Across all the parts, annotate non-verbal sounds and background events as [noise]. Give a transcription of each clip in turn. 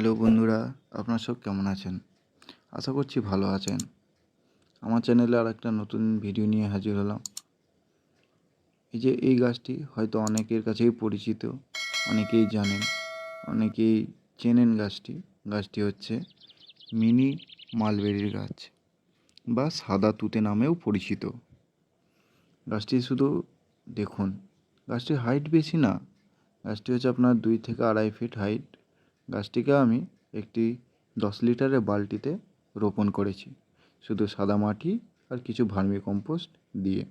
Hello বন্ধুরা, আপনারা সব কেমন আছেন? আশা করছি ভালো আছেন। আমার চ্যানেলে আর একটা নতুন ভিডিও নিয়ে হাজির হলাম। এই যে এই গাছটি হয়তো অনেকের কাছেই পরিচিত, অনেকেই জানেন, অনেকেই চেনেন গাছটি। গাছটি হচ্ছে মিনি মালবেরির গাছ বা সাদা তুতে নামেও পরিচিত। গাছটি শুধু দেখুন, গাছটির হাইট বেশি না, গাছটি হচ্ছে আপনার দুই থেকে আড়াই ফিট হাইট গাছটিকে আমি একটি দশ লিটারের বালতিতে রোপণ করেছি। শুধু সাদা মাটি আর কিছু ভার্মি কম্পোস্ট দিয়ে।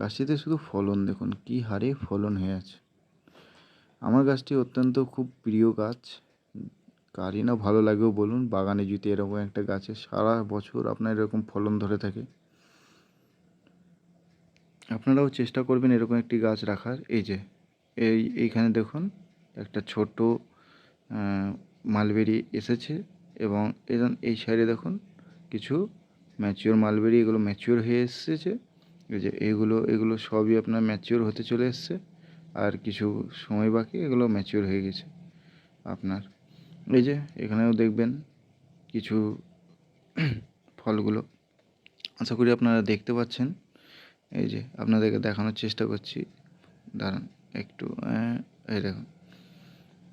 গাছটিতে শুধু ফলন দেখুন, কী হারে ফলন হয়ে আছে। আমার গাছটি অত্যন্ত খুব প্রিয় গাছ। কারই না ভালো লাগেও বলুন, বাগানে যদি এরকম একটা গাছে সারা বছর আপনার এরকম ফলন ধরে থাকে। আপনারাও চেষ্টা করবেন এরকম একটি গাছ রাখার। এই যে, এই, এইখানে দেখুন, একটা ছোট মালবেরি এসেছে এবং এরকম এই সাইডে দেখুন কিছু ম্যাচিওর মালবেরি এগুলো ম্যাচিওর হয়ে এসেছে। এই যে এগুলো এগুলো সবই আপনার ম্যাচিওর হতে চলে এসছে। আর কিছু সময় বাকি, এগুলো ম্যাচিওর হয়ে গেছে আপনার। এই যে এখানেও দেখবেন কিছু [clears throat] ফলগুলো। আশা করি আপনারা দেখতে পাচ্ছেন। এই যে আপনাদেরকে দেখানোর চেষ্টা করছি। দাঁড়ান একটু এই দেখুন।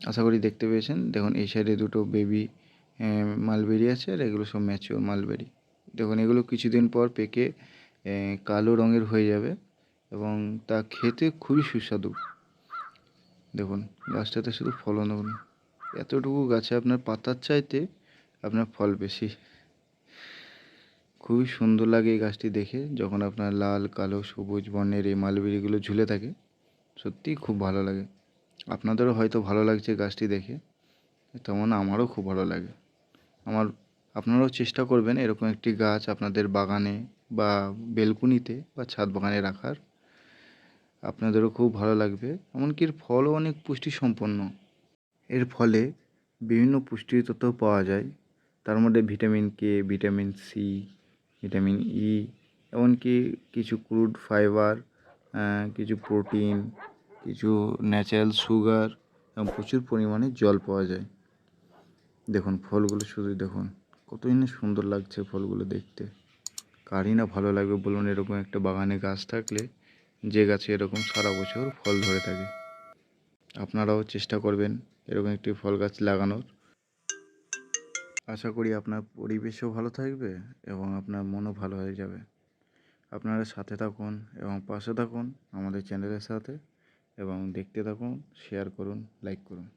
আশা করি দেখতে পেয়েছেন। দেখুন, এই সাইডে দুটো বেবি মালবেরি আছে আর এগুলো সব ম্যাচিওর মালবেরি দেখুন, এগুলো কিছুদিন পর পেকে কালো রঙের হয়ে যাবে এবং তা খেতে খুবই সুস্বাদু। দেখুন, গাছটাতে শুধু ফলন দেখুন। এতটুকু গাছে আপনার পাতার চাইতে আপনার ফল বেশি। খুবই সুন্দর লাগে এই গাছটি দেখে, যখন আপনার লাল, কালো, সবুজ বর্ণের এই মালবেরিগুলো ঝুলে থাকে, সত্যিই খুব ভালো লাগে। আপনাদেরও হয়তো ভালো লাগছে গাছটি দেখে। তেমন আমারও খুব ভালো লাগে। আমার, আপনারাও চেষ্টা করবেন এরকম একটি গাছ আপনাদের বাগানে বা বেলকুনিতে বা ছাদ বাগানে রাখার। আপনাদেরও খুব ভালো লাগবে। এমনকি এর ফলও অনেক পুষ্টি সম্পন্ন এর ফলে বিভিন্ন পুষ্টি তত্ত্ব পাওয়া যায়। তার মধ্যে vitamin K, vitamin C, vitamin E, এমনকি কিছু ক্রুড ফাইবার কিছু প্রোটিন কিছু ন্যাচারাল সুগার এবং প্রচুর পরিমাণে জল পাওয়া যায়। দেখুন, ফলগুলো শুধু দেখুন, কতই না সুন্দর লাগছে ফলগুলো দেখতে। কারই না ভালো লাগবে বলুন, এরকম একটা বাগানে গাছ থাকলে যে গাছে এরকম সারা বছর ফল ধরে থাকে। আপনারাও চেষ্টা করবেন এরকম একটি ফল গাছ লাগানোর। আশা করি আপনার পরিবেশও ভালো থাকবে এবং আপনার মনও ভালো হয়ে যাবে। আপনারা সাথে থাকুন এবং পাশে থাকুন আমাদের চ্যানেলের সাথে। এবং দেখতে থাকুন শেয়ার করুন লাইক করুন।